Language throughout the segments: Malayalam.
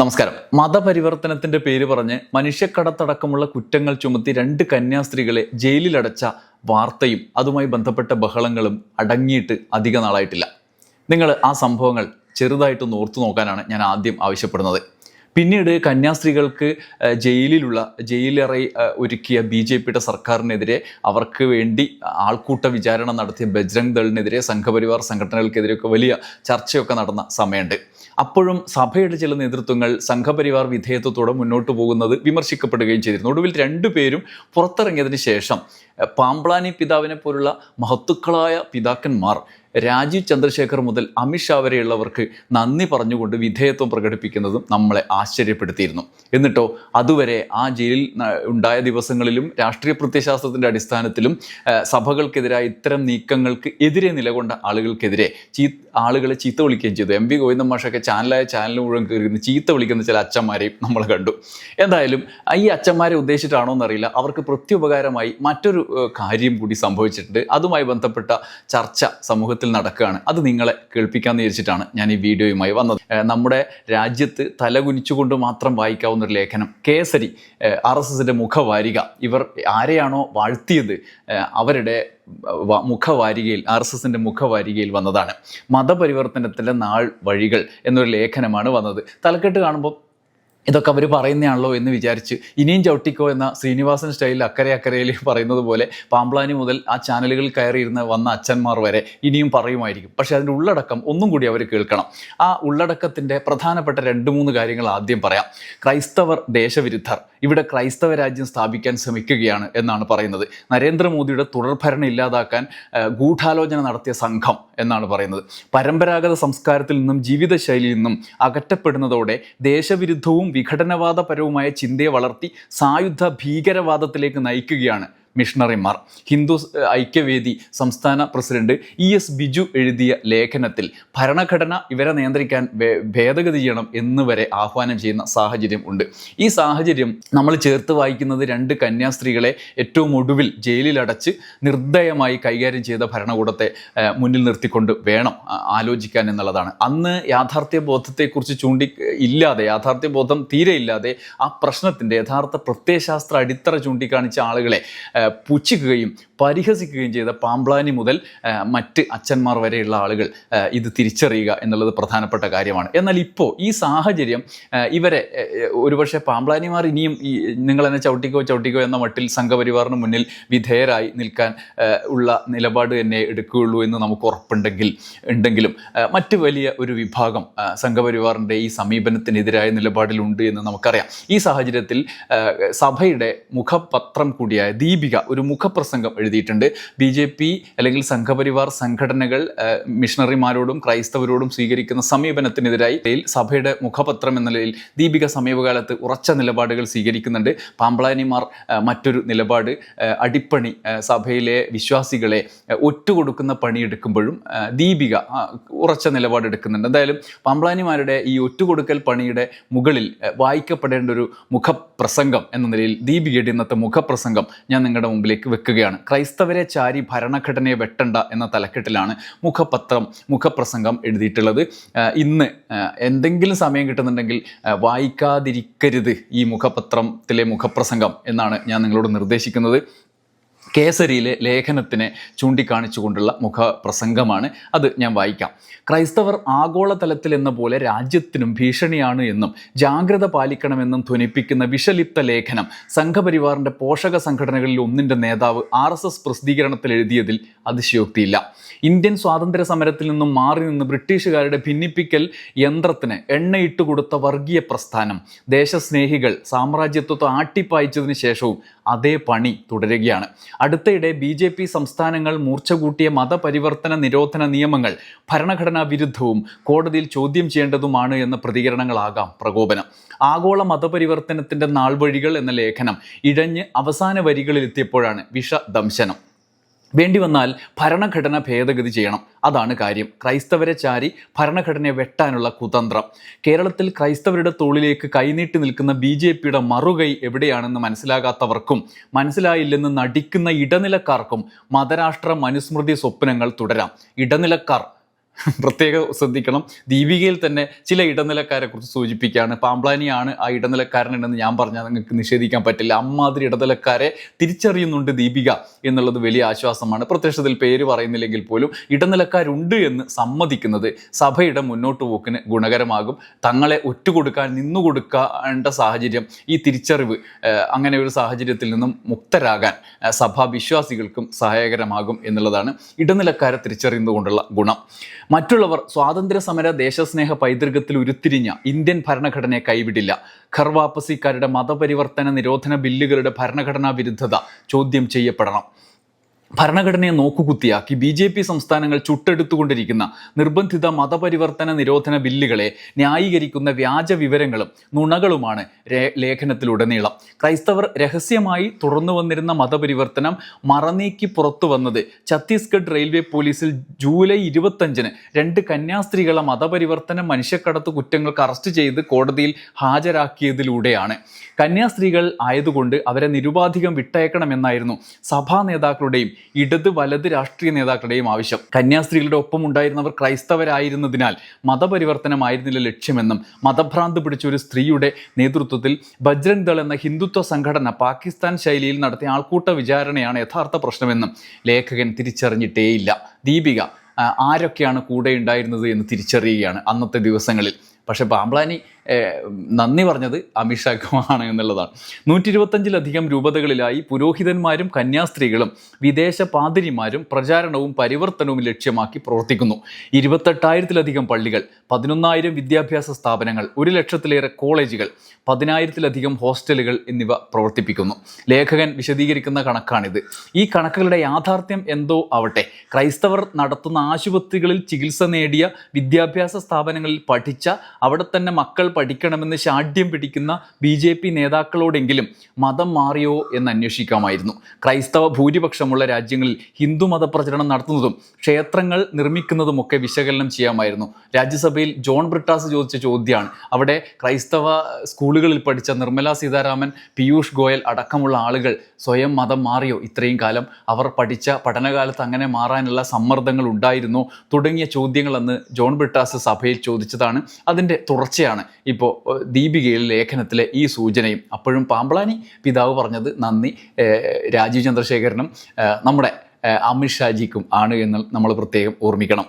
നമസ്കാരം. മതപരിവർത്തനത്തിന്റെ പേര് പറഞ്ഞ് മനുഷ്യക്കടത്തടക്കമുള്ള കുറ്റങ്ങൾ ചുമത്തി രണ്ട് കന്യാസ്ത്രീകളെ ജയിലിലടച്ച വാർത്തയും അതുമായി ബന്ധപ്പെട്ട ബഹളങ്ങളും അടങ്ങിയിട്ട് അധിക നാളായിട്ടില്ല. നിങ്ങൾ ആ സംഭവങ്ങൾ ചെറുതായിട്ടൊന്ന് ഓർത്തു നോക്കാനാണ് ഞാൻ ആദ്യം ആവശ്യപ്പെടുന്നത്. പിന്നീട് കന്യാസ്ത്രീകൾക്ക് ജയിലിലുള്ള ജയിലറ ഒരുക്കിയ ബി ജെ പിയുടെ സർക്കാരിനെതിരെ അവർക്ക് വേണ്ടി ആൾക്കൂട്ട വിചാരണ നടത്തിയ ബജ്രംഗ് ദളിനെതിരെ സംഘപരിവാർ സംഘടനകൾക്കെതിരെയൊക്കെ വലിയ ചർച്ചയൊക്കെ നടന്ന സമയമുണ്ട്. അപ്പോഴും സഭയുടെ ചില നേതൃത്വങ്ങൾ സംഘപരിവാർ വിധേയത്വത്തോടെ മുന്നോട്ട് പോകുന്നത് വിമർശിക്കപ്പെടുകയും ചെയ്തിരുന്നു. ഒടുവിൽ രണ്ടുപേരും പുറത്തിറങ്ങിയതിന് ശേഷം പാമ്പ്ലാനി പിതാവിനെ പോലുള്ള മഹത്തുക്കളായ പിതാക്കന്മാർ രാജീവ് ചന്ദ്രശേഖർ മുതൽ അമിത്ഷാ വരെയുള്ളവർക്ക് നന്ദി പറഞ്ഞുകൊണ്ട് വിധേയത്വം പ്രകടിപ്പിക്കുന്നതും നമ്മളെ ആശ്ചര്യപ്പെടുത്തിയിരുന്നു. എന്നിട്ടോ അതുവരെ ആ ജയിലിൽ ഉണ്ടായ ദിവസങ്ങളിലും രാഷ്ട്രീയ പ്രത്യശാസ്ത്രത്തിന്റെ അടിസ്ഥാനത്തിലും സഭകൾക്കെതിരായ ഇത്തരം നീക്കങ്ങൾക്ക് എതിരെ നിലകൊണ്ട ആളുകൾക്കെതിരെ ചീ ആളുകളെ ചീത്ത വിളിക്കുകയും ചെയ്തു. എം വി ഗോവിന്ദൻ മാഷൊക്കെ ചാനലായ ചാനൽ മുഴുവൻ കയറി ചീത്ത വിളിക്കുന്ന ചില അച്ഛന്മാരെയും നമ്മൾ കണ്ടു. എന്തായാലും ഈ അച്ഛന്മാരെ ഉദ്ദേശിച്ചിട്ടാണോ എന്നറിയില്ല. അവർക്ക് പ്രത്യുപകാരമായി മറ്റൊരു കാര്യം കൂടി സംഭവിച്ചിട്ടുണ്ട്. അതുമായി ബന്ധപ്പെട്ട ചർച്ച സമൂഹത്തിൽ നടക്കുകയാണ്. അത് നിങ്ങളെ കേൾപ്പിക്കാൻ വിചാരിച്ചിട്ടാണ് ഞാൻ ഈ വീഡിയോയുമായി വന്നത്. നമ്മുടെ രാജ്യത്ത് തലകുനിച്ചുകൊണ്ട് മാത്രം വായിക്കാവുന്ന ഒരു ലേഖനം കേസരി ആർ എസ് എസിന്റെ മുഖവാരിക. ഇവർ ആരെയാണോ വാഴ്ത്തിയത്? അവരുടെ മുഖവാരികയിൽ ആർ എസ് എസിന്റെ മുഖവാരികയിൽ വന്നതാണ്. മതപരിവർത്തനത്തിന്റെ നാൾ വഴികൾ എന്നൊരു ലേഖനമാണ് വന്നത്. തലക്കെട്ട് കാണുമ്പോൾ ഇതൊക്കെ അവർ പറയുന്നതാണല്ലോ എന്ന് വിചാരിച്ച് ഇനിയും ചവിട്ടിക്കോ എന്ന ശ്രീനിവാസൻ സ്റ്റൈലിൽ അക്കരെ അക്കരയിൽ പറയുന്നത് പോലെ പാമ്പ്ലാനി മുതൽ ആ ചാനലുകളിൽ കയറിയിരുന്ന് വന്ന അച്ഛന്മാർ വരെ ഇനിയും പറയുമായിരിക്കും. പക്ഷേ അതിന്റെ ഉള്ളടക്കം ഒന്നും കൂടി അവർ കേൾക്കണം. ആ ഉള്ളടക്കത്തിന്റെ പ്രധാനപ്പെട്ട രണ്ട് മൂന്ന് കാര്യങ്ങൾ ആദ്യം പറയാം. ക്രൈസ്തവർ ദേശവിരുദ്ധർ. ഇവിടെ ക്രൈസ്തവ രാജ്യം സ്ഥാപിക്കാൻ ശ്രമിക്കുകയാണ് എന്നാണ് പറയുന്നത്. നരേന്ദ്രമോദിയുടെ തുടർഭരണം ഇല്ലാതാക്കാൻ ഗൂഢാലോചന നടത്തിയ സംഘം എന്നാണ് പറയുന്നത്. പരമ്പരാഗത സംസ്കാരത്തിൽ നിന്നും ജീവിതശൈലിയിൽ നിന്നും അകറ്റപ്പെടുന്നതോടെ ദേശവിരുദ്ധവും വിഘടനവാദപരവുമായ ചിന്തയെ വളർത്തി സായുധ ഭീകരവാദത്തിലേക്ക് നയിക്കുകയാണ്. മിഷണറിമാർ. ഹിന്ദു ഐക്യവേദി സംസ്ഥാന പ്രസിഡന്റ് ഇ എസ് ബിജു എഴുതിയ ലേഖനത്തിൽ ഭരണഘടന ഇവരെ നിയന്ത്രിക്കാൻ ഭേദഗതി ചെയ്യണം എന്ന് വരെ ആഹ്വാനം ചെയ്യുന്ന സാഹചര്യം ഉണ്ട്. ഈ സാഹചര്യം നമ്മൾ ചേർത്ത് വായിക്കുന്നത് രണ്ട് കന്യാസ്ത്രീകളെ ഏറ്റവും ഒടുവിൽ ജയിലിലടച്ച് നിർദ്ദയമായി കൈകാര്യം ചെയ്ത ഭരണകൂടത്തെ മുന്നിൽ നിർത്തിക്കൊണ്ട് വേണം ആലോചിക്കാൻ എന്നുള്ളതാണ്. അന്ന് യാഥാർത്ഥ്യ ബോധത്തെക്കുറിച്ച് ചൂണ്ടി ഇല്ലാതെ യാഥാർത്ഥ്യ ബോധം തീരെ ഇല്ലാതെ ആ പ്രശ്നത്തിന്റെ യഥാർത്ഥ പ്രത്യയശാസ്ത്ര അടിത്തറ ചൂണ്ടിക്കാണിച്ച ആളുകളെ പുച്ഛിക്കുകയും പരിഹസിക്കുകയും ചെയ്ത പാമ്പ്ലാനി മുതൽ മറ്റ് അച്ഛന്മാർ വരെയുള്ള ആളുകൾ ഇത് തിരിച്ചറിയുക എന്നുള്ളത് പ്രധാനപ്പെട്ട കാര്യമാണ്. എന്നാൽ ഇപ്പോൾ ഈ സാഹചര്യം ഇവരെ ഒരുപക്ഷെ പാമ്പ്ലാനിമാർ ഇനിയും ഈ നിങ്ങളെന്നെ ചവിട്ടിക്കോ ചവിട്ടിക്കോ എന്ന മട്ടിൽ സംഘപരിവാറിന് മുന്നിൽ വിധേയരായി നിൽക്കാൻ ഉള്ള നിലപാട് തന്നെ എടുക്കുകയുള്ളൂ എന്ന് നമുക്ക് ഉറപ്പുണ്ടെങ്കിൽ ഉണ്ടെങ്കിലും മറ്റ് വലിയ ഒരു വിഭാഗം സംഘപരിവാറിന്റെ ഈ സമീപനത്തിനെതിരായ നിലപാടിലുണ്ട് എന്ന് നമുക്കറിയാം. ഈ സാഹചര്യത്തിൽ സഭയുടെ മുഖപത്രം കൂടിയായ ദീപിക ഒരു മുഖപ്രസംഗം എഴുതിയിട്ടുണ്ട്. ബി ജെ പി അല്ലെങ്കിൽ സംഘപരിവാർ സംഘടനകൾ മിഷണറിമാരോടും ക്രൈസ്തവരോടും സ്വീകരിക്കുന്ന സമീപനത്തിനെതിരായി സഭയുടെ മുഖപത്രം എന്ന നിലയിൽ ദീപിക സമീപകാലത്ത് ഉറച്ച നിലപാടുകൾ സ്വീകരിക്കുന്നുണ്ട്. പാമ്പളാനിമാർ മറ്റൊരു നിലപാട് അടിപ്പണി സഭയിലെ വിശ്വാസികളെ ഒറ്റുകൊടുക്കുന്ന പണിയെടുക്കുമ്പോഴും ദീപിക ഉറച്ച നിലപാടെടുക്കുന്നുണ്ട് എന്തായാലും പാമ്പളാനിമാരുടെ ഈ ഒറ്റുകൊടുക്കൽ പണിയുടെ മുകളിൽ വായിക്കപ്പെടേണ്ട ഒരു മുഖപ്രസംഗം എന്ന നിലയിൽ ദീപികയുടെ ഇന്നത്തെ മുഖപ്രസംഗം ഞാൻ നിങ്ങളുടെ മുമ്പിലേക്ക് വെക്കുകയാണ്. ക്രൈസ്തവരെ ചാരി ഭരണഘടനയെ വെട്ടണ്ട എന്ന തലക്കെട്ടിലാണ് മുഖപത്രം മുഖപ്രസംഗം എഴുതിയിട്ടുള്ളത്. ഇന്ന് എന്തെങ്കിലും സമയം കിട്ടുന്നുണ്ടെങ്കിൽ വായിക്കാതിരിക്കരുത് ഈ മുഖപത്രത്തിലെ മുഖപ്രസംഗം എന്നാണ് ഞാൻ നിങ്ങളോട് നിർദ്ദേശിക്കുന്നത്. കേസരിയിലെ ലേഖനത്തിനെ ചൂണ്ടിക്കാണിച്ചുകൊണ്ടുള്ള മുഖപ്രസംഗമാണ്. അത് ഞാൻ വായിക്കാം. ക്രൈസ്തവർ ആഗോളതലത്തിൽ എന്ന പോലെ രാജ്യത്തിനും ഭീഷണിയാണ് എന്നും ജാഗ്രത പാലിക്കണമെന്നും ധ്വനിപ്പിക്കുന്ന വിഷലിപ്ത ലേഖനം സംഘപരിവാറിന്റെ പോഷക സംഘടനകളിൽ ഒന്നിന്റെ നേതാവ് ആർ എസ് എസ് പ്രസിദ്ധീകരണത്തിൽ എഴുതിയതിൽ അതിശയോക്തിയില്ല. ഇന്ത്യൻ സ്വാതന്ത്ര്യ സമരത്തിൽ നിന്നും മാറി നിന്ന് ബ്രിട്ടീഷുകാരുടെ ഭിന്നിപ്പിക്കൽ യന്ത്രത്തിന് എണ്ണയിട്ട് കൊടുത്ത വർഗീയ പ്രസ്ഥാനം ദേശസ്നേഹികൾ സാമ്രാജ്യത്വത്തെ ആട്ടിപ്പായിച്ചതിന് ശേഷവും അതേ പണി തുടരുകയാണ്. അടുത്തയിടെ ബി ജെ പി സംസ്ഥാനങ്ങൾ മൂർച്ച കൂട്ടിയ മതപരിവർത്തന നിരോധന നിയമങ്ങൾ ഭരണഘടനാ വിരുദ്ധവും കോടതിയിൽ ചോദ്യം ചെയ്യേണ്ടതുമാണ് എന്ന പ്രതികരണങ്ങളാകാം പ്രകോപനം. ആഗോള മതപരിവർത്തനത്തിന്റെ നാൾവഴികൾ എന്ന ലേഖനം ഇഴഞ്ഞ് അവസാന വരികളിൽ എത്തിയപ്പോഴാണ് വിഷദംശനം. വേണ്ടി വന്നാൽ ഭരണഘടന ഭേദഗതി ചെയ്യണം. അതാണ് കാര്യം. ക്രൈസ്തവരെ ചാരി ഭരണഘടനയെ വെട്ടാനുള്ള കുതന്ത്രം. കേരളത്തിൽ ക്രൈസ്തവരുടെ തോളിലേക്ക് കൈനീട്ടി നിൽക്കുന്ന ബി ജെ പിയുടെ മറുകൈ എവിടെയാണെന്ന് മനസ്സിലാകാത്തവർക്കും മനസ്സിലായില്ലെന്ന് നടിക്കുന്ന ഇടനിലക്കാർക്കും മതരാഷ്ട്ര മനുസ്മൃതി സ്വപ്നങ്ങൾ തുടരാം. ഇടനിലക്കാർ പ്രത്യേകം ശ്രദ്ധിക്കണം. ദീപികയിൽ തന്നെ ചില ഇടനിലക്കാരെ കുറിച്ച് സൂചിപ്പിക്കുകയാണ്. പാമ്പ്ലാനിയാണ് ആ ഇടനിലക്കാരൻ ഇടനിലക്കാരനെന്ന് ഞാൻ പറഞ്ഞാൽ നിങ്ങൾക്ക് നിഷേധിക്കാൻ പറ്റില്ല. അമ്മാതിരി ഇടനിലക്കാരെ തിരിച്ചറിയുന്നുണ്ട് ദീപിക എന്നുള്ളത് വലിയ ആശ്വാസമാണ്. പ്രത്യക്ഷത്തിൽ പേര് പറയുന്നില്ലെങ്കിൽ പോലും ഇടനിലക്കാരുണ്ട് എന്ന് സമ്മതിക്കുന്നത് സഭയുടെ മുന്നോട്ട് പോക്കിന് ഗുണകരമാകും. തങ്ങളെ ഒറ്റുകൊടുക്കാൻ നിന്നുകൊടുക്കേണ്ട സാഹചര്യം ഈ തിരിച്ചറിവ് അങ്ങനെ ഒരു സാഹചര്യത്തിൽ നിന്നും മുക്തരാകാൻ സഭാ വിശ്വാസികൾക്കും സഹായകരമാകും എന്നുള്ളതാണ് ഇടനിലക്കാരെ തിരിച്ചറിയുന്നതുകൊണ്ടുള്ള ഗുണം. മറ്റുള്ളവർ സ്വാതന്ത്ര്യ സമര ദേശസ്നേഹ പൈതൃകത്തിൽ ഉരുത്തിരിഞ്ഞ ഇന്ത്യൻ ഭരണഘടനയെ കൈവിടില്ല. ഖർവാപ്പസിക്കാരുടെ മതപരിവർത്തന നിരോധന ബില്ലുകളുടെ ഭരണഘടനാ വിരുദ്ധത ചോദ്യം ചെയ്യപ്പെടണം. ഭരണഘടനയെ നോക്കുകുത്തിയാക്കി ബി ജെ പി സംസ്ഥാനങ്ങൾ ചുട്ടെടുത്തുകൊണ്ടിരിക്കുന്ന നിർബന്ധിത മതപരിവർത്തന നിരോധന ബില്ലുകളെ ന്യായീകരിക്കുന്ന വ്യാജ വിവരങ്ങളും നുണകളുമാണ് ലേഖനത്തിലുടനീളം. ക്രൈസ്തവർ രഹസ്യമായി തുറന്നു വന്നിരുന്ന മതപരിവർത്തനം മറനീക്കി പുറത്തു വന്നത് ഛത്തീസ്ഗഡ് റെയിൽവേ പോലീസിൽ ജൂലൈ ഇരുപത്തഞ്ചിന് രണ്ട് കന്യാസ്ത്രീകളെ മതപരിവർത്തന മനുഷ്യക്കടത്ത് കുറ്റങ്ങൾക്ക് അറസ്റ്റ് ചെയ്ത് കോടതിയിൽ ഹാജരാക്കിയതിലൂടെയാണ്. കന്യാസ്ത്രീകൾ ആയതുകൊണ്ട് അവരെ നിരുപാധികം വിട്ടയക്കണമെന്നായിരുന്നു സഭാ നേതാക്കളുടെയും ഇടത് വലത് രാഷ്ട്രീയ നേതാക്കളുടെയും ആവശ്യം. കന്യാസ്ത്രീകളുടെ ഒപ്പം ഉണ്ടായിരുന്നവർ ക്രൈസ്തവരായിരുന്നതിനാൽ മതപരിവർത്തനമായിരുന്നില്ല ലക്ഷ്യമെന്നും മതഭ്രാന്ത് പിടിച്ച ഒരു സ്ത്രീയുടെ നേതൃത്വത്തിൽ ബജ്രംഗ് ദൾ എന്ന ഹിന്ദുത്വ സംഘടന പാകിസ്ഥാൻ ശൈലിയിൽ നടത്തിയ ആൾക്കൂട്ട വിചാരണയാണ് യഥാർത്ഥ പ്രശ്നമെന്നും ലേഖകൻ തിരിച്ചറിഞ്ഞിട്ടേയില്ല. ദീപിക ആരൊക്കെയാണ് കൂടെ ഉണ്ടായിരുന്നത് എന്ന് തിരിച്ചറിയുകയാണ് അന്നത്തെ ദിവസങ്ങളിൽ. പക്ഷേ പാമ്പ്ലാനി നന്ദി പറഞ്ഞത് അമിത്ഷാക്കുമാണ് എന്നുള്ളതാണ്. നൂറ്റി ഇരുപത്തഞ്ചിലധികം രൂപതകളിലായി പുരോഹിതന്മാരും കന്യാസ്ത്രീകളും വിദേശ പാതിരിമാരും പ്രചാരണവും പരിവർത്തനവും ലക്ഷ്യമാക്കി പ്രവർത്തിക്കുന്നു. ഇരുപത്തെട്ടായിരത്തിലധികം പള്ളികൾ പതിനൊന്നായിരം വിദ്യാഭ്യാസ സ്ഥാപനങ്ങൾ ഒരു ലക്ഷത്തിലേറെ കോളേജുകൾ പതിനായിരത്തിലധികം ഹോസ്റ്റലുകൾ എന്നിവ പ്രവർത്തിപ്പിക്കുന്നു. ലേഖകൻ വിശദീകരിക്കുന്ന കണക്കാണിത്. ഈ കണക്കുകളുടെ യാഥാർത്ഥ്യം എന്തോ ആവട്ടെ. ക്രൈസ്തവർ നടത്തുന്ന ആശുപത്രികളിൽ ചികിത്സ നേടിയ വിദ്യാഭ്യാസ സ്ഥാപനങ്ങളിൽ പഠിച്ച അവിടെ തന്നെ മക്കൾ പഠിക്കണമെന്ന് ശാഠ്യം പിടിക്കുന്ന ബി ജെ പി നേതാക്കളോടെങ്കിലും മതം മാറിയോ എന്ന് അന്വേഷിക്കാമായിരുന്നു. ക്രൈസ്തവ ഭൂരിപക്ഷമുള്ള രാജ്യങ്ങളിൽ ഹിന്ദു മതപ്രചരണം നടത്തുന്നതും ക്ഷേത്രങ്ങൾ നിർമ്മിക്കുന്നതുമൊക്കെ വിശകലനം ചെയ്യാമായിരുന്നു. രാജ്യസഭയിൽ ജോൺ ബ്രിട്ടാസ് ചോദിച്ച ചോദ്യമാണ്. അവിടെ ക്രൈസ്തവ സ്കൂളുകളിൽ പഠിച്ച നിർമ്മല സീതാരാമൻ പീയൂഷ് ഗോയൽ അടക്കമുള്ള ആളുകൾ സ്വയം മതം മാറിയോ? ഇത്രയും കാലം അവർ പഠിച്ച പഠനകാലത്ത് അങ്ങനെ മാറാനുള്ള സമ്മർദ്ദങ്ങൾ ഉണ്ടായിരുന്നു? തുടങ്ങിയ ചോദ്യങ്ങൾ അന്ന് ജോൺ ബ്രിട്ടാസ് സഭയിൽ ചോദിച്ചതാണ്. അതിന്റെ തുടർച്ചയാണ് ഇപ്പോൾ ദീപികയിൽ ലേഖനത്തിലെ ഈ സൂചനയും അപ്പോഴും പാമ്പളാനി പിതാവ് പറഞ്ഞത് നന്ദി രാജീവ് ചന്ദ്രശേഖരനും നമ്മുടെ അമിത്ഷാജിക്കും ആണ് എന്ന് നമ്മൾ പ്രത്യേകം ഓർമ്മിക്കണം.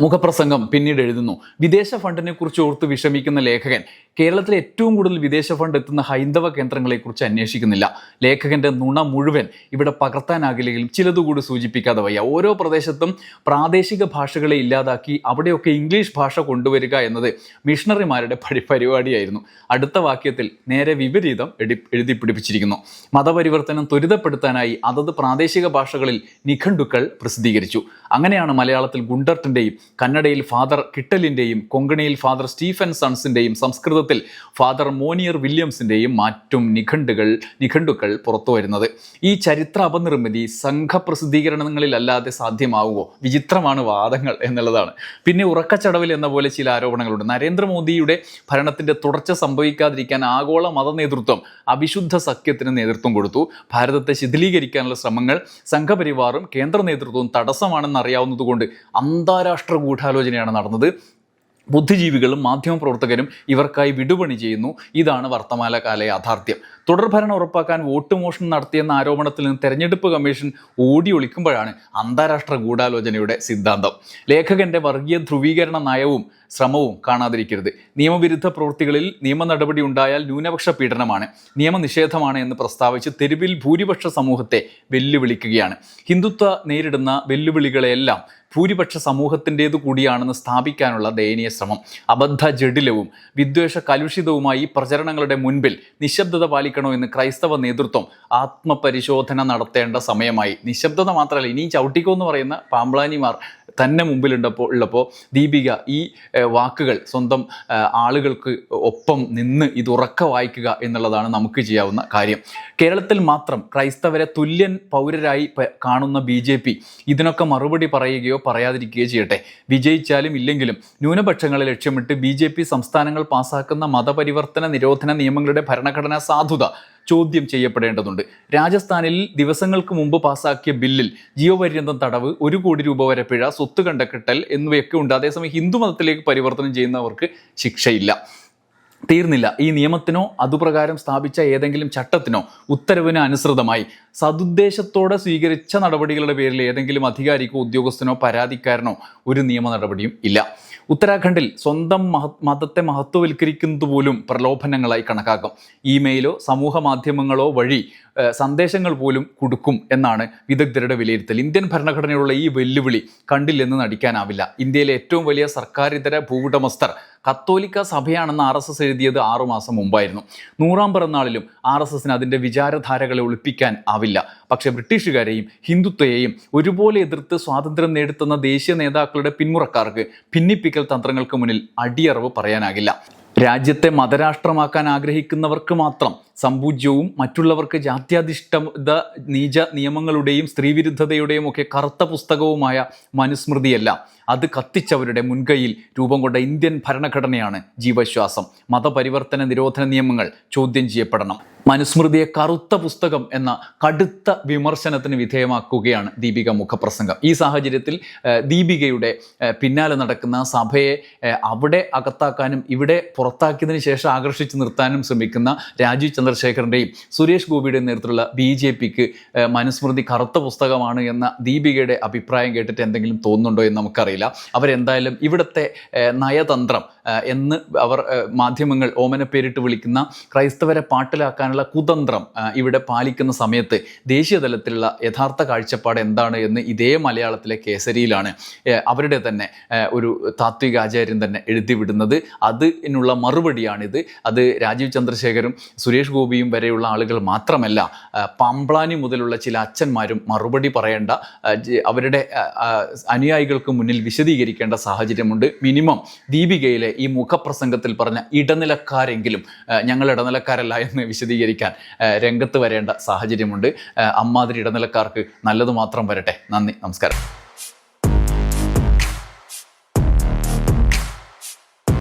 മുഖപ്രസംഗം പിന്നീട് എഴുതുന്നു. വിദേശ ഫണ്ടിനെ കുറിച്ച് ഓർത്ത് വിഷമിക്കുന്ന ലേഖകൻ. കേരളത്തിലെ ഏറ്റവും കൂടുതൽ വിദേശ ഫണ്ട് എത്തുന്ന ഹൈന്ദവ കേന്ദ്രങ്ങളെക്കുറിച്ച് അന്വേഷിക്കുന്നില്ല. ലേഖകന്റെ നുണ മുഴുവൻ ഇവിടെ പകർത്താനാകില്ലെങ്കിലും ചിലതുകൂടി സൂചിപ്പിക്കാതെ വയ്യ. ഓരോ പ്രദേശത്തും പ്രാദേശിക ഭാഷകളെ ഇല്ലാതാക്കി അവിടെയൊക്കെ ഇംഗ്ലീഷ് ഭാഷ കൊണ്ടുവരിക എന്നത് മിഷണറിമാരുടെ പടി പരിപാടിയായിരുന്നു. അടുത്ത വാക്യത്തിൽ നേരെ വിപരീതം എടി എഴുതി പിടിപ്പിച്ചിരിക്കുന്നു. മതപരിവർത്തനം ത്വരിതപ്പെടുത്താനായി അതത് പ്രാദേശിക ഭാഷകളിൽ നിഘണ്ടുക്കൾ പ്രസിദ്ധീകരിച്ചു. അങ്ങനെയാണ് മലയാളത്തിൽ ഗുണ്ടർട്ടിന്റെയും കന്നഡയിൽ ഫാദർ കിട്ടലിന്റെയും കൊങ്കണിയിൽ ഫാദർ സ്റ്റീഫൻ സൺസിന്റെയും സംസ്കൃതത്തിൽ ഫാദർ മോനിയർ വില്യംസിന്റെയും മാറ്റും നിഘണ്ടുകൾ നിഘണ്ടുക്കൾ പുറത്തു വരുന്നത്. ഈ ചരിത്ര അപനിർമ്മിതി സംഘപ്രസിദ്ധീകരണങ്ങളിലല്ലാതെ സാധ്യമാവുമോ? വിചിത്രമാണ് വാദങ്ങൾ എന്നുള്ളതാണ്. പിന്നെ ഉറക്കച്ചടവിൽ എന്ന പോലെ ചില ആരോപണങ്ങളുണ്ട്. നരേന്ദ്രമോദിയുടെ ഭരണത്തിന്റെ തുടർച്ച സംഭവിക്കാതിരിക്കാൻ ആഗോള മത നേതൃത്വം അവിശുദ്ധ സഖ്യത്തിന് നേതൃത്വം കൊടുത്തു. ഭാരതത്തെ ശിഥിലീകരിക്കാനുള്ള ശ്രമങ്ങൾ സംഘപരിവാറും കേന്ദ്ര നേതൃത്വവും തടസ്സമാണെന്ന് അറിയാവുന്നതുകൊണ്ട് അന്താരാഷ്ട്ര ഗൂഢാലോചനയാണ് നടന്നത്. ബുദ്ധിജീവികളും മാധ്യമപ്രവർത്തകരും ഇവർക്കായി വിടുപണി ചെയ്യുന്നു. ഇതാണ് വർത്തമാനകാല യാഥാർത്ഥ്യം. തുടർഭരണം ഉറപ്പാക്കാൻ വോട്ട് മോഷൻ നടത്തിയെന്ന ആരോപണത്തിൽ നിന്ന് തെരഞ്ഞെടുപ്പ് കമ്മീഷൻ ഓടി ഒളിക്കുമ്പോഴാണ് അന്താരാഷ്ട്ര ഗൂഢാലോചനയുടെ സിദ്ധാന്തം. ലേഖകന്റെ വർഗീയ ധ്രുവീകരണ നയവും ശ്രമവും കാണാതിരിക്കരുത്. നിയമവിരുദ്ധ പ്രവൃത്തികളിൽ നിയമ നടപടി ഉണ്ടായാൽ ന്യൂനപക്ഷ പീഡനമാണ്. നിയമനിഷേധമാണ് എന്ന് പ്രസ്താവിച്ച് തെരുവിൽ ഭൂരിപക്ഷ സമൂഹത്തെ വെല്ലുവിളിക്കുകയാണ്. ഹിന്ദുത്വ നേരിടുന്ന വെല്ലുവിളികളെല്ലാം ഭൂരിപക്ഷ സമൂഹത്തിന്റേതു കൂടിയാണെന്ന് സ്ഥാപിക്കാനുള്ള ദയനീയ ശ്രമം. അബദ്ധ ജഡിലവും വിദ്വേഷ കലുഷിതവുമായി പ്രചരണങ്ങളുടെ മുൻപിൽ നിശബ്ദത പാലിക്കണോ എന്ന് ക്രൈസ്തവ നേതൃത്വം ആത്മപരിശോധന നടത്തേണ്ട സമയമായി. നിശബ്ദത മാത്രമല്ല ഇനിയും ചവിട്ടിക്കോ എന്ന് പറയുന്ന പാമ്പ്ളാനിമാർ തന്നെ മുമ്പിലുണ്ടപ്പോൾ ഉള്ളപ്പോൾ ദീപിക ഈ വാക്കുകൾ സ്വന്തം ആളുകൾക്ക് ഒപ്പം നിന്ന് ഇത് ഉറക്ക വായിക്കുക എന്നുള്ളതാണ് നമുക്ക് ചെയ്യാവുന്ന കാര്യം. കേരളത്തിൽ മാത്രം ക്രൈസ്തവരെ തുല്യൻ പൗരരായി കാണുന്ന ബി ജെ പി ഇതിനൊക്കെ മറുപടി പറയുകയോ പറയാതിരിക്കുകയോ ചെയ്യട്ടെ. വിജയിച്ചാലും ഇല്ലെങ്കിലും ന്യൂനപക്ഷങ്ങളെ ലക്ഷ്യമിട്ട് ബി ജെ പി സംസ്ഥാനങ്ങൾ പാസാക്കുന്ന മതപരിവർത്തന നിരോധന നിയമങ്ങളുടെ ഭരണഘടനാ സാധുത ചോദ്യം ചെയ്യപ്പെടേണ്ടതുണ്ട്. രാജസ്ഥാനിൽ ദിവസങ്ങൾക്ക് മുമ്പ് പാസാക്കിയ ബില്ലിൽ ജീവപര്യന്തം തടവ് ഒരു കോടി രൂപ വരെ പിഴ സ്വത്ത് കണ്ടക്കെട്ടൽ എന്നിവയൊക്കെ ഉണ്ട്. അതേസമയം ഹിന്ദു മതത്തിലേക്ക് പരിവർത്തനം ചെയ്യുന്നവർക്ക് ശിക്ഷയില്ല. തീർന്നില്ല. ഈ നിയമത്തിനോ അതുപ്രകാരം സ്ഥാപിച്ച ഏതെങ്കിലും ചട്ടത്തിനോ ഉത്തരവിന് അനുസൃതമായി. സതുദ്ദേശത്തോടെ സ്വീകരിച്ച നടപടികളുടെ പേരിൽ ഏതെങ്കിലും അധികാരിക്കോ ഉദ്യോഗസ്ഥനോ പരാതിക്കാരനോ ഒരു നിയമ നടപടിയും ഇല്ല. ഉത്തരാഖണ്ഡിൽ സ്വന്തം മതത്തെ മഹത്വവൽക്കരിക്കുന്നത് പോലും പ്രലോഭനങ്ങളായി കണക്കാക്കും. ഇമെയിലോ സമൂഹ മാധ്യമങ്ങളോ വഴി സന്ദേശങ്ങൾ പോലും കൊടുക്കും എന്നാണ് വിദഗ്ധരുടെ വിലയിരുത്തൽ. ഇന്ത്യൻ ഭരണഘടനയുള്ള ഈ വെല്ലുവിളി കണ്ടില്ലെന്ന് നടിക്കാനാവില്ല. ഇന്ത്യയിലെ ഏറ്റവും വലിയ സർക്കാരിതര ഭൂവുടമസ്ഥർ കത്തോലിക്ക സഭയാണെന്ന് ആർ എസ് എസ് എഴുതിയത് ആറുമാസം മുമ്പായിരുന്നു. നൂറാം പിറന്നാളിലും ആർ എസ് എസിന് അതിന്റെ വിചാരധാരകളെ ഒളിപ്പിക്കാൻ ആവില്ല. പക്ഷേ ബ്രിട്ടീഷുകാരെയും ഹിന്ദുത്വയെയും ഒരുപോലെ എതിർത്ത് സ്വാതന്ത്ര്യം നേടുത്തുന്ന ദേശീയ നേതാക്കളുടെ പിന്മുറക്കാർക്ക് ഭിന്നിപ്പിക്കൽ തന്ത്രങ്ങൾക്ക് മുന്നിൽ അടിയറവ് പറയാനാകില്ല. രാജ്യത്തെ മതരാഷ്ട്രമാക്കാൻ ആഗ്രഹിക്കുന്നവർക്ക് മാത്രം സമ്പൂജ്യവും മറ്റുള്ളവർക്ക് ജാത്യാധിഷ്ഠിത നീച നിയമങ്ങളുടെയും സ്ത്രീവിരുദ്ധതയുടെയും ഒക്കെ കറുത്ത പുസ്തകവുമായ മനുസ്മൃതിയല്ല. അത് കത്തിച്ചവരുടെ മുൻകൈയിൽ രൂപം കൊണ്ട ഇന്ത്യൻ ഭരണഘടനയാണ് ജീവശ്വാസം. മതപരിവർത്തന നിരോധന നിയമങ്ങൾ ചോദ്യം ചെയ്യപ്പെടണം. മനുസ്മൃതിയെ കറുത്ത പുസ്തകം എന്ന കടുത്ത വിമർശനത്തിന് വിധേയമാക്കുകയാണ് ദീപിക മുഖപ്രസംഗം. ഈ സാഹചര്യത്തിൽ ദീപികയുടെ പിന്നാലെ നടക്കുന്ന സഭയെ അവിടെ അകത്താക്കാനും ഇവിടെ പുറത്താക്കിയതിനു ശേഷം ആകർഷിച്ചു നിർത്താനും ശ്രമിക്കുന്ന രാജീവ് ചന്ദ്രശേഖരന്റെയും സുരേഷ് ഗോപിയുടെയും നേതൃത്വത്തിലുള്ള ബി ജെ പിക്ക് മനുസ്മൃതി കറുത്ത പുസ്തകമാണ് എന്ന ദീപികയുടെ അഭിപ്രായം കേട്ടിട്ട് എന്തെങ്കിലും തോന്നുന്നുണ്ടോ എന്ന് നമുക്കറിയില്ല. അവരെന്തായാലും ഇവിടുത്തെ നയതന്ത്രം എന്ന് അവർ മാധ്യമങ്ങൾ ഓമന പേരിട്ട് വിളിക്കുന്ന ക്രൈസ്തവരെ പാട്ടിലാക്കാനുള്ള കുതന്ത്രം ഇവിടെ പാലിക്കുന്ന സമയത്ത് ദേശീയതലത്തിലുള്ള യഥാർത്ഥ കാഴ്ചപ്പാട് എന്താണ് എന്ന് ഇതേ മലയാളത്തിലെ കേസരിയിലാണ് അവരുടെ തന്നെ ഒരു താത്വിക ആചാര്യൻ തന്നെ എഴുതിവിടുന്നത് അതിനുള്ള മറുപടിയാണിത്. അത് രാജീവ് ചന്ദ്രശേഖരും സുരേഷ് ഗോപിയും വരെയുള്ള ആളുകൾ മാത്രമല്ല പാമ്പ്ലാനി മുതലുള്ള ചില അച്ഛന്മാരും മറുപടി പറയേണ്ട അവരുടെ അനുയായികൾക്ക് മുന്നിൽ വിശദീകരിക്കേണ്ട സാഹചര്യമുണ്ട്. മിനിമം ദീപികയിലെ ഈ മുഖപ്രസംഗത്തിൽ പറഞ്ഞ ഇടനിലക്കാരെങ്കിലും ഞങ്ങൾ ഇടനിലക്കാരല്ല എന്ന് വിശദീകരിക്കാൻ രംഗത്ത് വരേണ്ട സാഹചര്യമുണ്ട്. അമ്മാതിരി ഇടനിലക്കാർക്ക് നല്ലത് മാത്രം വരട്ടെ. നന്ദി. നമസ്കാരം.